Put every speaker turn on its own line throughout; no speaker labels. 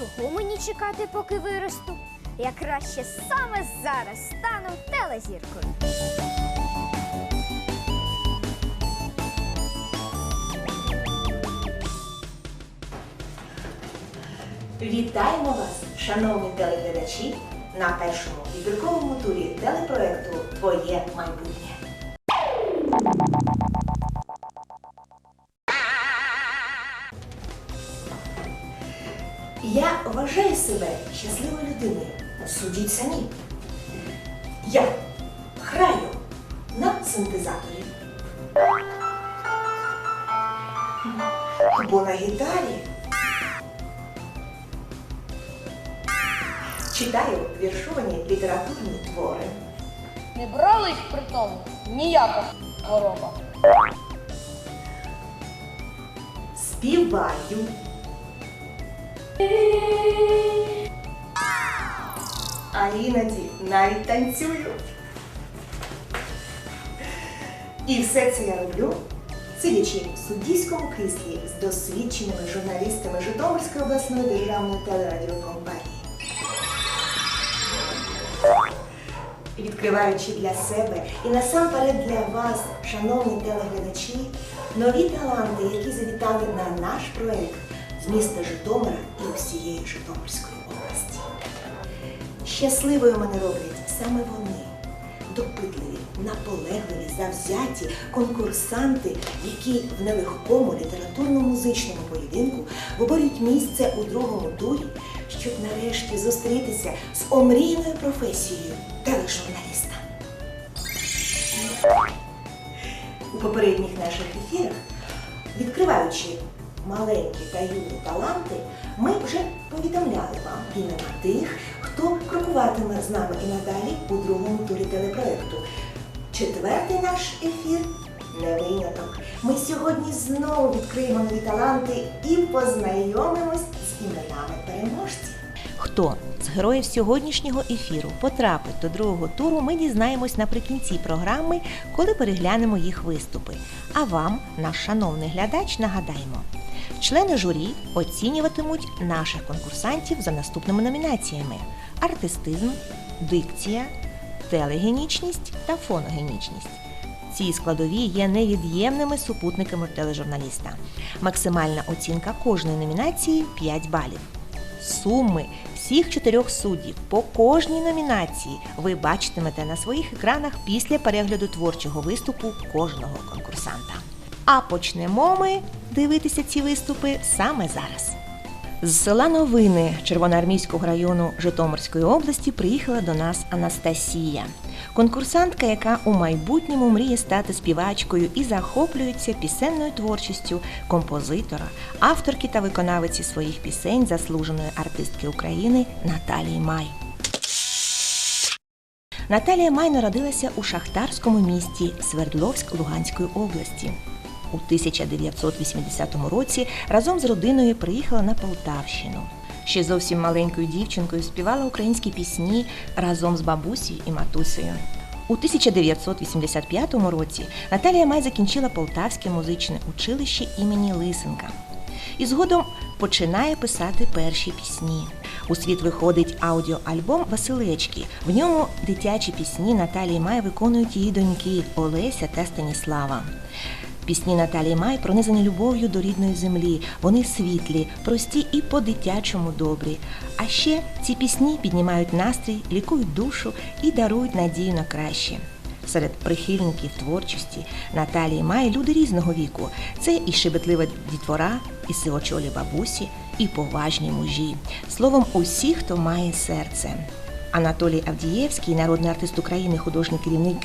Чого мені чекати, поки виросту? Я краще саме зараз стану телезіркою.
Вітаємо вас, шановні телеглядачі, на першому відбірковому турі телепроекту Твоє майбутнє. Себе щасливою людиною. Судіть самі. Я граю на синтезаторі. Або на гітарі. Читаю віршовані літературні твори.
Не брались при тому ніяка хвороба.
Співаю. А іноді навіть танцюю. І все це я роблю, сидячи в суддівському кріслі з досвідченими журналістами Житомирської обласної державної телерадіокомпанії. відкриваючи для себе і насамперед для вас, шановні телеглядачі, нові таланти, які завітали на наш проект міста Житомира і всієї Житомирської області. Щасливою мене роблять саме вони, допитливі, наполегливі, завзяті конкурсанти, які в нелегкому літературно-музичному поєдинку виборюють місце у другому турі, щоб нарешті зустрітися з омрійною професією тележурналіста. У попередніх наших ефірах, відкриваючи маленькі та юні таланти, ми вже повідомляли вам імена тих, хто крокуватиме з нами і надалі у другому турі телепроекту. Четвертий наш ефір не виняток. Ми сьогодні знову відкриємо нові таланти і познайомимось з іменами переможців.
Хто героїв сьогоднішнього ефіру потрапить до другого туру, ми дізнаємось наприкінці програми, коли переглянемо їх виступи. А вам, наш шановний глядач, нагадаємо. Члени журі оцінюватимуть наших конкурсантів за наступними номінаціями: артистизм, дикція, телегенічність та фоногенічність. Ці складові є невід'ємними супутниками тележурналіста. Максимальна оцінка кожної номінації 5 балів. Суми всіх чотирьох суддів по кожній номінації ви бачитимете на своїх екранах після перегляду творчого виступу кожного конкурсанта. А почнемо ми дивитися ці виступи саме зараз. З села Новини Червоноармійського району Житомирської області приїхала до нас Анастасія, конкурсантка, яка у майбутньому мріє стати співачкою і захоплюється пісенною творчістю композитора, авторки та виконавиці своїх пісень, заслуженої артистки України Наталії Май. Наталія Май народилася у шахтарському місті Свердловськ Луганської області. У 1980 році разом з родиною приїхала на Полтавщину. Ще зовсім маленькою дівчинкою співала українські пісні разом з бабусею і матусею. У 1985 році Наталія Май закінчила Полтавське музичне училище імені Лисенка і згодом починає писати перші пісні. У світ виходить аудіоальбом Василечки. В ньому дитячі пісні Наталії Май виконують її доньки Олеся та Станіслава. Пісні Наталії Май пронизані любов'ю до рідної землі. Вони світлі, прості і по-дитячому добрі. А ще ці пісні піднімають настрій, лікують душу і дарують надію на краще. Серед прихильників творчості Наталії Май люди різного віку. Це і шебетлива дітвора, і сивочолі бабусі, і поважні мужі. Словом, усі, хто має серце. Анатолій Авдієвський, народний артист України, художній керівник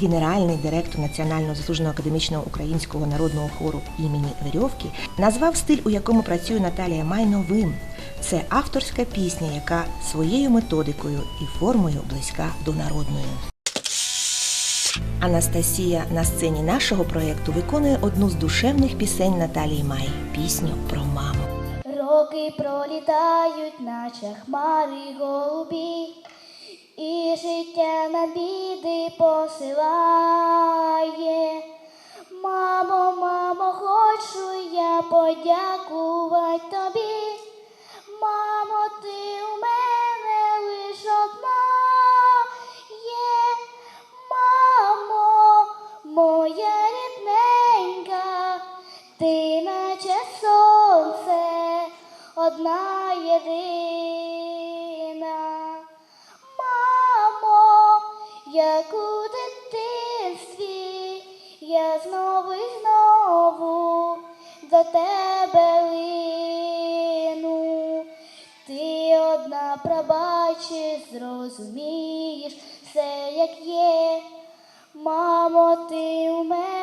генеральний директор Національного заслуженого академічного українського народного хору імені Верьовки, назвав стиль, у якому працює Наталія Май новим. Це авторська пісня, яка своєю методикою і формою близька до народної. Анастасія на сцені нашого проєкту виконує одну з душевних пісень Наталії Май пісню про маму.
Роки пролітають, наче хмари голубі, і життя на біди посилає. Мамо, мамо, хочу я подякувати тобі. Мамо, ти у мене лиш одна є. Мамо, моя рідненька, ти наче сонце, одна єдина. Пробачиш, зрозумієш все, як є. Мамо, ти у мене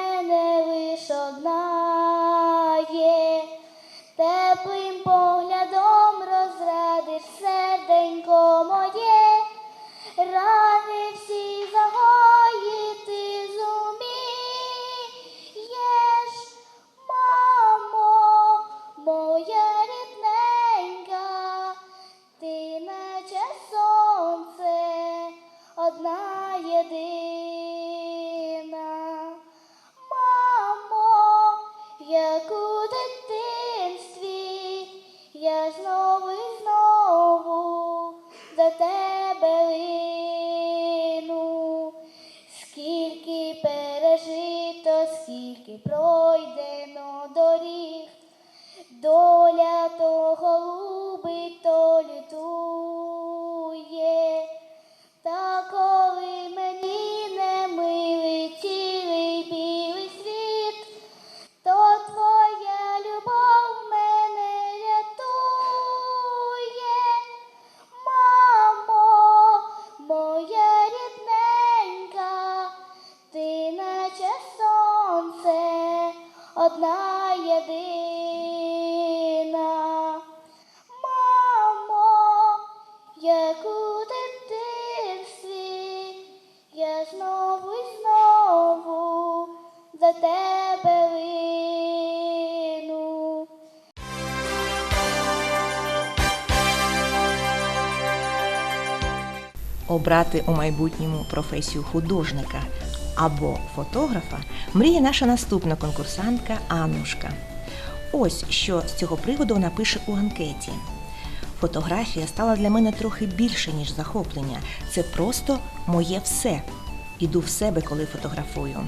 одна єдина. Мамо, як у дитинстві, я знову й знову за тебе лину.
Обрати у майбутньому професію художника або фотографа мріє наша наступна конкурсантка Аннушка. Ось що з цього приводу вона пише у анкеті. Фотографія стала для мене трохи більше, ніж захоплення. Це просто моє все. Іду в себе, коли фотографую.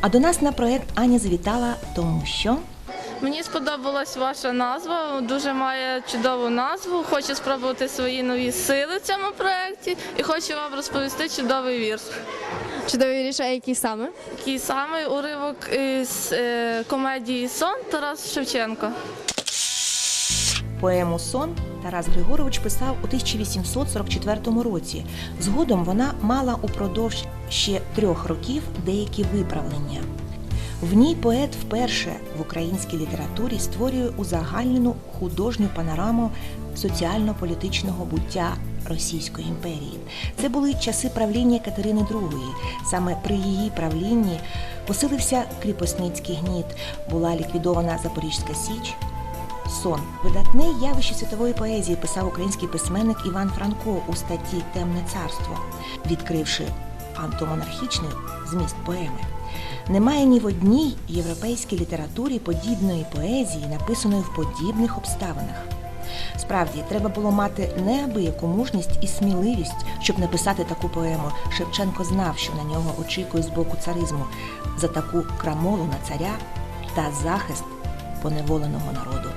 А до нас на проект Аня завітала, тому що
Мені сподобалась ваша назва, дуже має чудову назву. Хочу спробувати свої нові сили в цьому проєкті і хочу вам розповісти чудовий вірш.
Чудові ріша, які саме?
Який саме уривок із е, комедії Сон Тарас Шевченко.
Поему Сон Тарас Григорович писав у 1844 році. Згодом вона мала упродовж ще трьох років деякі виправлення. В ній поет вперше в українській літературі створює узагальнену художню панораму соціально-політичного буття Російської імперії. Це були часи правління Катерини II. Саме при її правлінні посилився кріпосницький гніт, була ліквідована Запорізька Січ, Сон видатне явище світової поезії писав український письменник Іван Франко у статті Темне царство, відкривши антомонархічний зміст поеми. Немає ні в одній європейській літературі подібної поезії, написаної в подібних обставинах. Справді, треба було мати неабияку мужність і сміливість, щоб написати таку поему. Шевченко знав, що на нього очікує з боку царизму за таку крамолу на царя та захист поневоленого народу.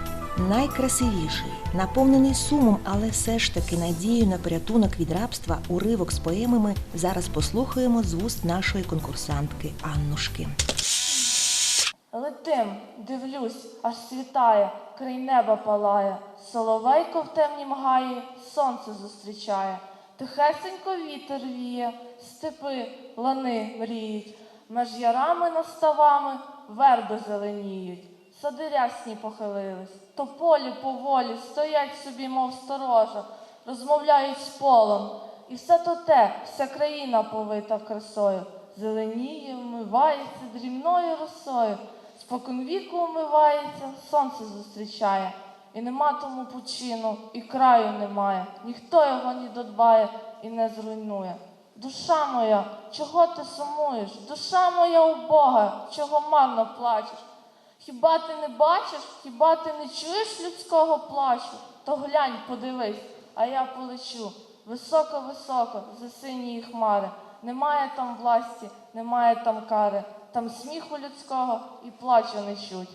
Найкрасивіший, наповнений сумом, але все ж таки надією на порятунок від рабства, уривок з поемами зараз послухаємо з вуст нашої конкурсантки Аннушки.
Летим, дивлюсь, аж світає, край неба палає, соловейко в темнім гаї сонце зустрічає.
Тихесенько вітер віє, степи, лани мріють, меж ярами наставами верби зеленіють. Сади рясні похилились, то полі поволі стоять собі, мов сторожа, розмовляють з полем. І все то те, вся країна повита красою, зеленіє, вмивається дрібною росою, споконвіку умивається, сонце зустрічає. І нема тому почину, і краю немає, ніхто його не додбає і не зруйнує. Душа моя, чого ти сумуєш? Душа моя убога, чого марно плачеш? Хіба ти не бачиш, хіба ти не чуєш людського плачу? То глянь, подивись, а я полечу високо-високо за сині хмари. Немає там власті, немає там кари, там сміху людського і плачу не чуть.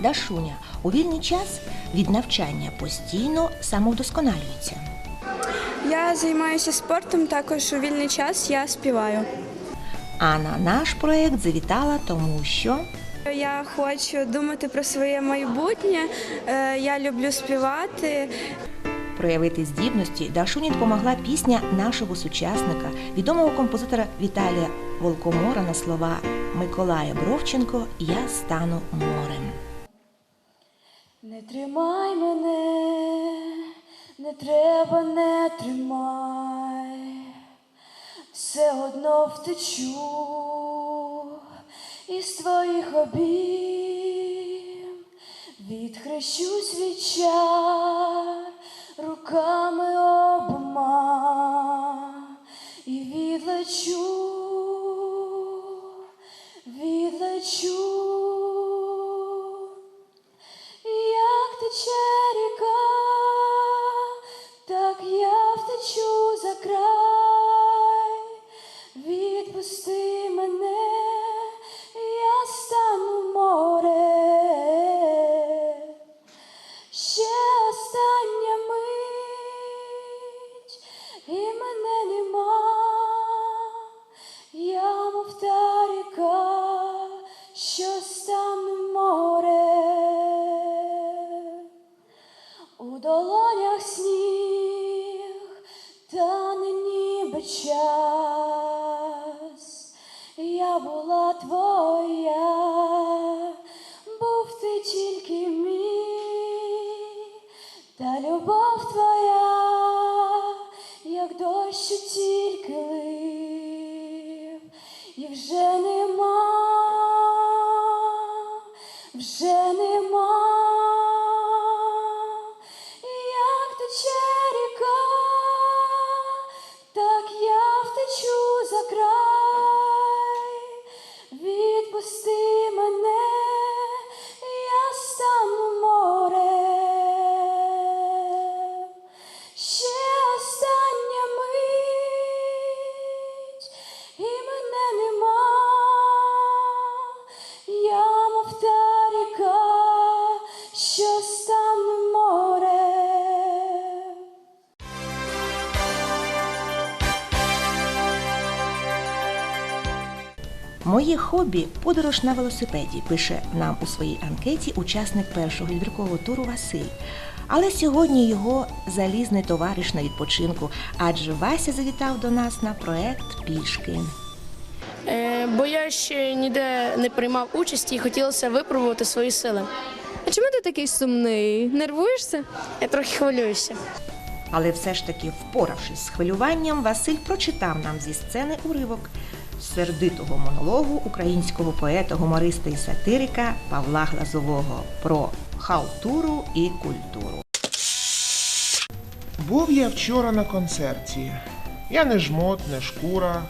Дашуня у вільний час від навчання постійно самовдосконалюється.
Я займаюся спортом, також у вільний час я співаю.
А на наш проєкт завітала, тому що
Я хочу думати про своє майбутнє. е, Я люблю співати.
Проявити здібності Дашуні допомогла пісня нашого сучасника, відомого композитора Віталія Волкомора на слова Миколая Бровченко Я стану морем.
Не тримай мене, не треба, не тримай, все одно втечу із твоїх обійм, відхрещусь від чар руками обома і відлечу, відлечу. Як тече ріка, так я втечу за край. Відпусти мене,
Моє хобі подорож на велосипеді, пише нам у своїй анкеті учасник першого відбіркового туру Василь. Але сьогодні його залізний товариш на відпочинку, адже Вася завітав до нас на проект пішки.
Е, бо я ще ніде не приймав участі і хотілося випробувати свої сили.
А чому ти такий сумний? Нервуєшся?
Я трохи хвилююся.
Але все ж таки, впоравшись з хвилюванням, Василь прочитав нам зі сцени уривок сердитого монологу українського поета, гумориста і сатирика Павла Глазового про халтуру і культуру.
Був я вчора на концерті. Я не жмот, не шкура.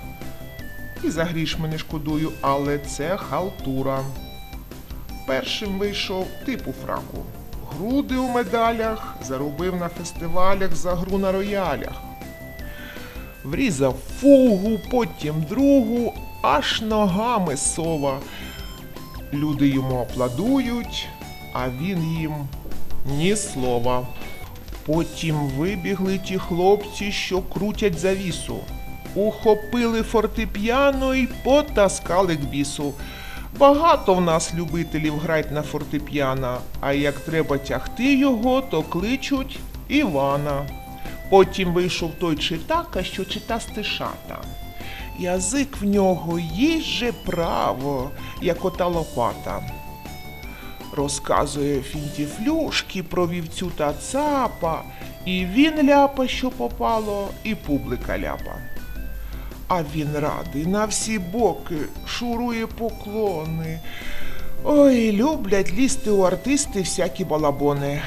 І за грішми не шкодую, але це халтура. Першим вийшов типу фраку. Груди у медалях заробив на фестивалях за гру на роялях. Врізав фугу, потім другу, аж ногами сова. Люди йому аплодують, а він їм ні слова. Потім вибігли ті хлопці, що крутять завісу. Ухопили фортепіано й потаскали к бісу. Багато в нас любителів грать на фортепіано, а як треба тягти його, то кличуть Івана. Потім вийшов той читака, що чита стишата. Язик в нього їже право, як ота лопата. Розказує фінтіфлюшки про вівцю та цапа, і він ляпа, що попало, і публика ляпа. А він радий на всі боки, шурує поклони. Ой, люблять лізти у артисти всякі балабони.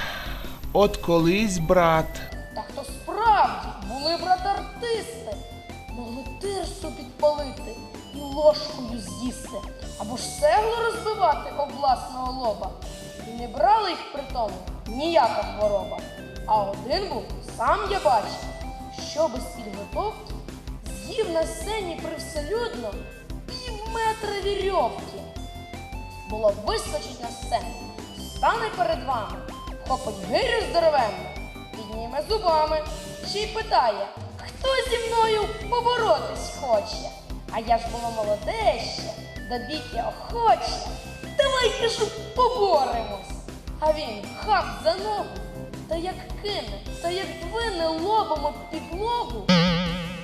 От колись, брат,
або ж цеглу розбивати об власного лоба. І не брали їх при тому ніяка хвороба. А один був, сам я бачив, що без підготовки з'їв на сцені привселюдно пів метра вірьовки. Було вискочить на сцену, стане перед вами, хопить гирю здоровенну, підніме зубами, ще й питає, хто зі мною поборотись хоче. А я ж було молоде ще, бійки охоче. Давай кажу, поборемось. А він хап за ногу, та як кине, та як двине лобом об підлогу.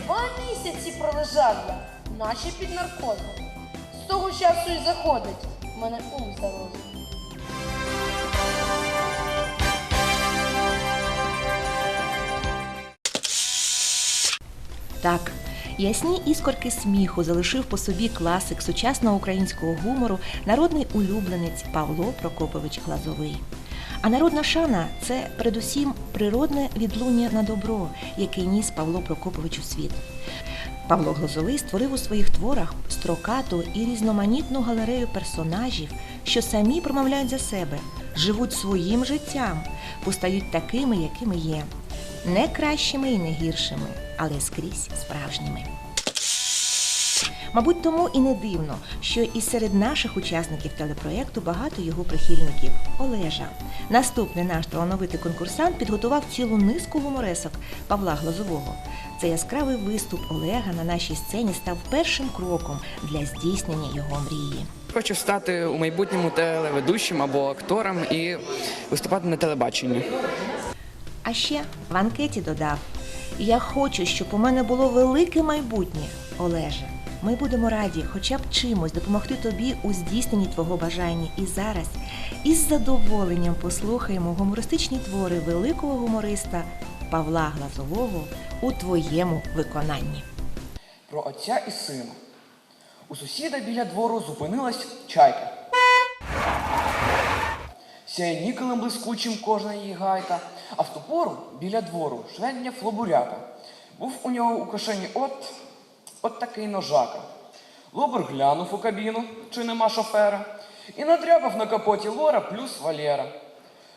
Два місяці пролежав я, наче під наркозом. З того часу й заходить в мене ум за.
Так, ясні іскорки сміху залишив по собі класик сучасного українського гумору, народний улюбленець Павло Прокопович Глазовий. А народна шана це передусім природне відлуння на добро, яке ніс Павло Прокопович у світ. Павло Глазовий створив у своїх творах строкату і різноманітну галерею персонажів, що самі промовляють за себе, живуть своїм життям, постають такими, якими є, не кращими і не гіршими, але скрізь справжніми. Мабуть, тому і не дивно, що і серед наших учасників телепроєкту багато його прихильників. Олежа. Наступний наш талановитий конкурсант підготував цілу низку гуморесок Павла Глазового. Цей яскравий виступ Олега на нашій сцені став першим кроком для здійснення його мрії.
Хочу стати у майбутньому телеведучим або актором і виступати на телебаченні.
А ще в анкеті додав: Я хочу, щоб у мене було велике майбутнє, Олеже. Ми будемо раді хоча б чимось допомогти тобі у здійсненні твого бажання. І зараз із задоволенням послухаємо гумористичні твори великого гумориста Павла Глазового у твоєму виконанні.
Про отця і сина. У сусіда біля двору зупинилась чайка. Сяє нікелем блискучим кожна її гайка, а в ту пору біля двору швендня флобуряка. Був у нього у кишені от, от такий ножака. Лобер глянув у кабіну, чи нема шофера, і надряпав на капоті лора плюс Валєра.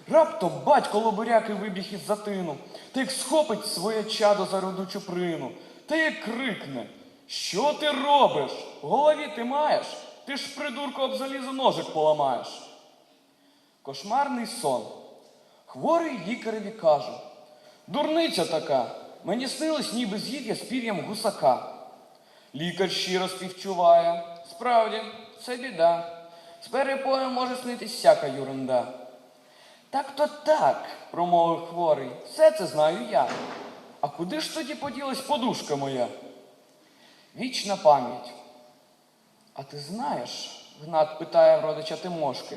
Раптом батько лобуряки вибіг із затину, та як схопить своє чадо за руду чуприну, та як крикне. Що ти робиш? В голові ти маєш? Ти ж придурку об залізо ножик поламаєш. Кошмарний сон. Хворий лікареві каже. Дурниця така. Мені снилось, ніби з'їв я з пір'ям гусака. Лікар щиро співчуває. Справді, це біда. З перепоєм може снитись всяка юрунда. Так то так, промовив хворий. Все це знаю я. А куди ж тоді поділась подушка моя? Вічна пам'ять. А ти знаєш, Гнат питає родича Тимошки,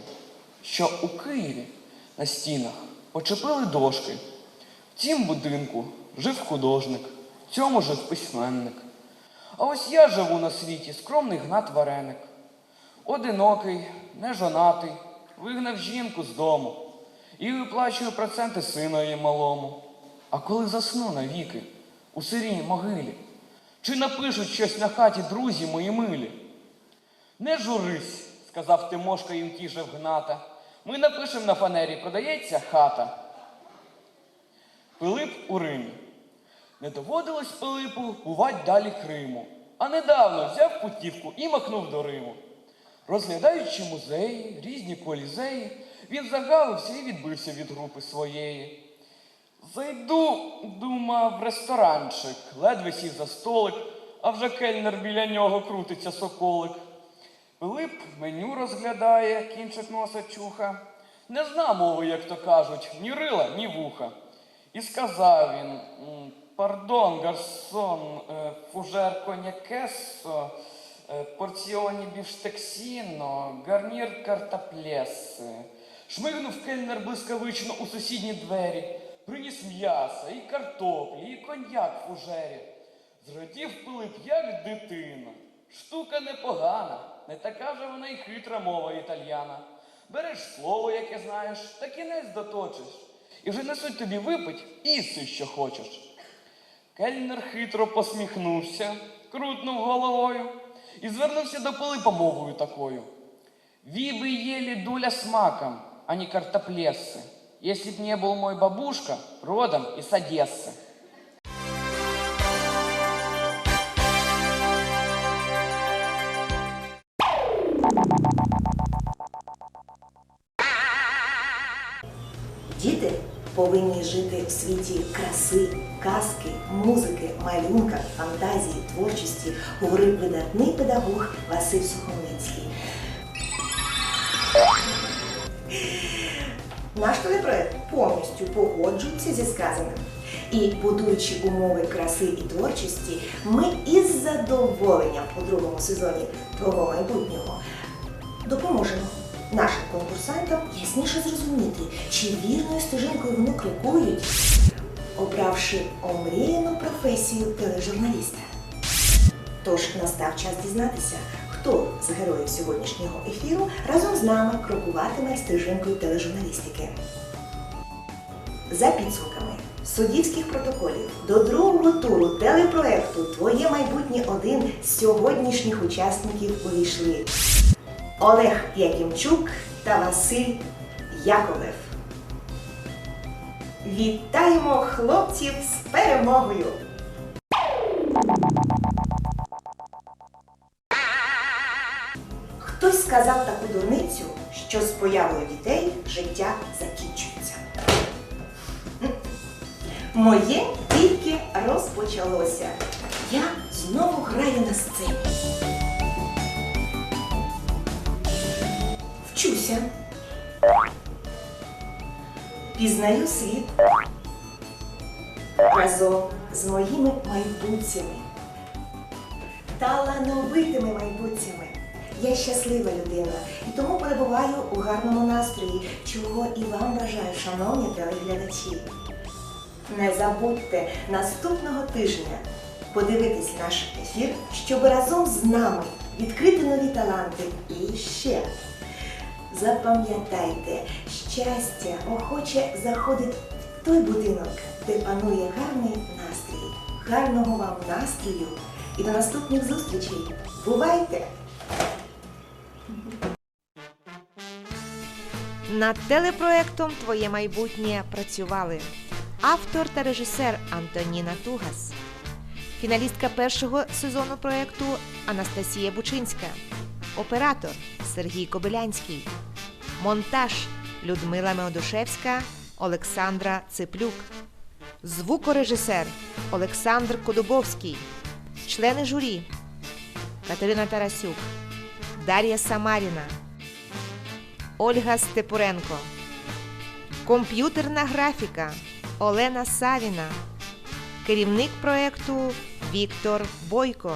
що у Києві на стінах почепили дошки. В цім будинку жив художник, в цьому жив письменник. А ось я живу на світі, скромний Гнат Вареник. Одинокий, нежонатий, вигнав жінку з дому і виплачую проценти синові малому. А коли засну навіки у сирій могилі, чи напишуть щось на хаті друзі мої милі? Не журись, сказав Тимошка і втішив Гната. Ми напишемо на фанері, продається хата. Пилип у Римі. Не доводилось Пилипу бувать далі Криму, а недавно взяв путівку і махнув до Риму. Розглядаючи музеї, різні колізеї, він загавився і відбився від групи своєї. Зайду, думав, в ресторанчик, ледве сів за столик, а вже кельнер біля нього крутиться соколик. Пилип меню розглядає, кінчик носа чуха. Не зна мови, як то кажуть, ні рила, ні вуха. І сказав він: Пардон, гарсон, е, фужер конякесо, е, порціоні біштексіно, гарнір картаплеси. Шмигнув кельнер блискавично у сусідні двері, приніс м'яса, і картоплі, і коньяк в фужері. Зрадів Пилип, як дитина. Штука непогана, не така же вона й хитра мова італьяна. Береш слово, яке знаєш, та кінець доточиш. І вже несуть тобі випить, іси, що хочеш. Кельнер хитро посміхнувся, крутнув головою і звернувся до Пилипа мовою такою. Ви бы ели дуля с маком, а не картоплессы, если б не был мой бабушка родом из Одессы.
Повинні жити в світі краси, казки, музики, малюнка, фантазії, творчості, говорив видатний педагог Василь Сухомлинський. Наш телепроект повністю погоджується зі сказаним. І будуючи умови краси і творчості, ми із задоволенням у другому сезоні твого майбутнього допоможемо нашим конкурсантам ясніше зрозуміти, чи вірною стежинкою вони крокують, обравши омріяну професію тележурналіста. Тож настав час дізнатися, хто з героїв сьогоднішнього ефіру разом з нами крокуватиме стежинкою тележурналістики. За підсумками суддівських протоколів до другого туру телепроекту Твоє майбутнє один з сьогоднішніх учасників увійшли Олег Якимчук та Василь Яковлев. Вітаємо хлопців з перемогою! Хтось сказав таку дурницю, що з появою дітей життя закінчується. Моє тільки розпочалося. Я знову граю на сцені. Вчуся. Пізнаю світ разом з моїми майбутніми. Талановитими майбутніми. Я щаслива людина і тому перебуваю у гарному настрої, чого і вам бажаю, шановні телеглядачі. Не забудьте наступного тижня подивитись наш ефір, щоб разом з нами відкрити нові таланти і ще. Запам'ятайте, щастя охоче заходить в той будинок, де панує гарний настрій. Гарного вам настрою і до наступних зустрічей. Бувайте!
Над телепроектом Твоє майбутнє працювали автор та режисер Антоніна Тугас, фіналістка першого сезону проекту Анастасія Бучинська, оператор Сергій Кобилянський, монтаж Людмила Меодушевська, Олександра Циплюк, звукорежисер Олександр Кодубовський, члени журі Катерина Тарасюк, Дар'я Самаріна. Ольга Степуренко. Комп'ютерна графіка Олена Савіна. Керівник проекту Віктор Бойко.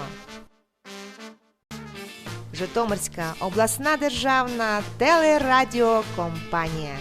Житомирська обласна державна телерадіокомпанія.